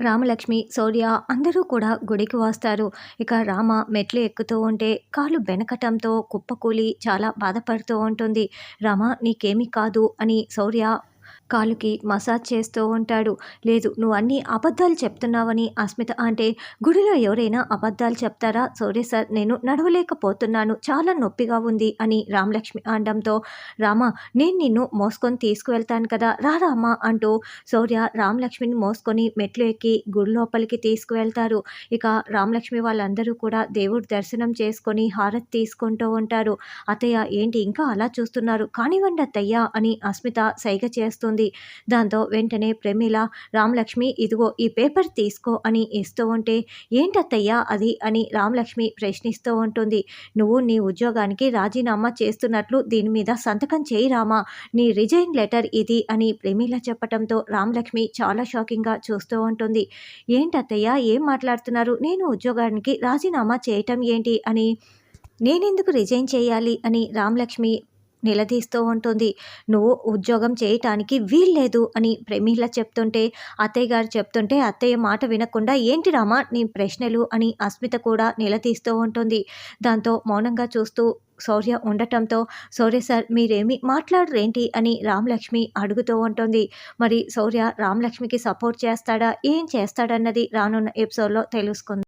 రామలక్ష్మి శౌర్య అందరూ కూడా గుడికి వస్తారు. ఇక రామ మెట్లు ఎక్కుతూ ఉంటే కాలు బెనకటంతో కుప్పకూలి చాలా బాధపడుతూ ఉంటుంది. రామ నీకేమీ కాదు అని శౌర్య కాలుకి మసాజ్ చేస్తూ ఉంటాడు. లేదు నువ్వు అన్ని అబద్ధాలు చెప్తున్నావని అస్మిత అంటే గుడిలో ఎవరైనా అబద్ధాలు చెప్తారా? సౌర్య సార్ నేను నడవలేకపోతున్నాను. చాలా నొప్పిగా ఉంది అని రామలక్ష్మి అనడంతో రామ నేను నిన్ను మోసుకొని తీసుకువెళ్తాను కదా రా రామ అంటూ సౌర్య రామలక్ష్మిని మోసుకొని మెట్లు ఎక్కి గుడి లోపలికి తీసుకువెళ్తారు. ఇక రామలక్ష్మి వాళ్ళందరూ కూడా దేవుడి దర్శనం చేసుకొని హారతి తీసుకుంటూ ఉంటారు. అతయ్య ఏంటి ఇంకా అలా చూస్తున్నారు? కానివ్వండి అత్తయ్య అని అస్మిత సైగ చేస్తుంది. దాంతో వెంటనే ప్రమీల రామలక్ష్మి ఇదిగో ఈ పేపర్ తీసుకో అని ఇస్తూ ఉంటే ఏంటత్తయ్యా అది? అని రామలక్ష్మి ప్రశ్నిస్తూ ఉంటుంది. నువ్వు నీ ఉద్యోగానికి రాజీనామా చేస్తున్నట్లు దీని మీద సంతకం చేయి రామా. నీ రిజైన్ లెటర్ ఇది అని ప్రమీల చెప్పడంతో రామలక్ష్మి చాలా షాకింగ్గా చూస్తూ ఉంటుంది. ఏంటత్తయ్యా ఏం మాట్లాడుతున్నారు? నేను ఉద్యోగానికి రాజీనామా చేయటం ఏంటి? అని నేనెందుకు రిజైన్ చేయాలి? అని రామలక్ష్మి నిలదీస్తూ ఉంటుంది. నువ్వు ఉద్యోగం చేయటానికి వీల్లేదు అని ప్రమీల చెప్తుంటే అత్తయ్య గారు చెప్తుంటే అత్తయ్య మాట వినకుండా ఏంటి రామా నీ ప్రశ్నలు? అని అస్మిత కూడా నిలదీస్తూ ఉంటుంది. దాంతో మౌనంగా చూస్తూ శౌర్య ఉండటంతో శౌర్య సార్ మీరేమి మాట్లాడరేంటి? అని రామలక్ష్మి అడుగుతూ ఉంటుంది. మరి శౌర్య రామలక్ష్మికి సపోర్ట్ చేస్తాడా? ఏం చేస్తాడన్నది రానున్న ఎపిసోడ్లో తెలుసుకుంది.